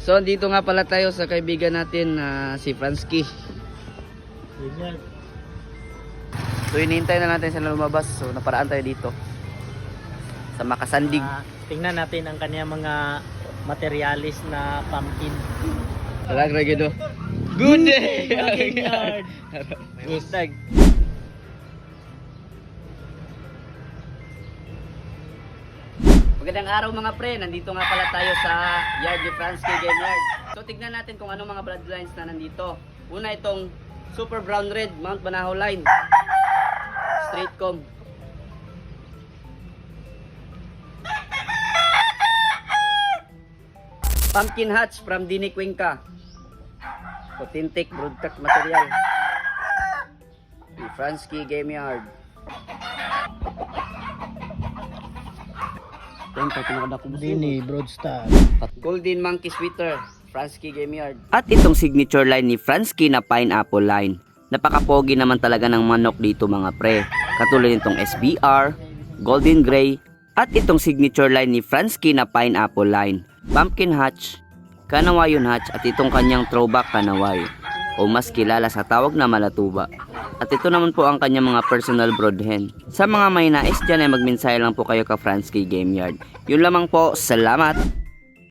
So, dito nga pala tayo sa kaibigan natin na si Fransky. So, hinihintay na natin sila lumabas. So, naparaan tayo dito. Sa Makasandig. Ah, tingnan natin ang kanya mga materialis na pumpkin. Talag na gido. Good day! Backyard. Gustag. Magandang araw mga pre, nandito nga pala tayo sa Yard de Fransky Game Yard. So tignan natin kung anong mga bloodlines na nandito. Una itong Super Brown Red Mount Banahaw Line. Straight com. Pumpkin Hatch from Dini Cuenca. Authentic broadcast material. Fransky Game Yard. Tenta pinakadako mo Dini, Broadstar. Golden Monkey Sweater, Fransky Game Yard. At itong signature line ni Fransky na pineapple line. Napakapogi naman talaga ng manok dito mga pre. Katulad nitong SBR, Golden Gray, at itong signature line ni Fransky na pineapple line. Pumpkin Hatch, Kanawayon Hatch at itong kanyang throwback Kanaway o mas kilala sa tawag na Malatuba. At ito naman po ang kanyang mga personal brood hen. Sa mga may nais dyan ay magmensahe lang po kayo ka Fransky Game Yard. Yun lamang po, salamat!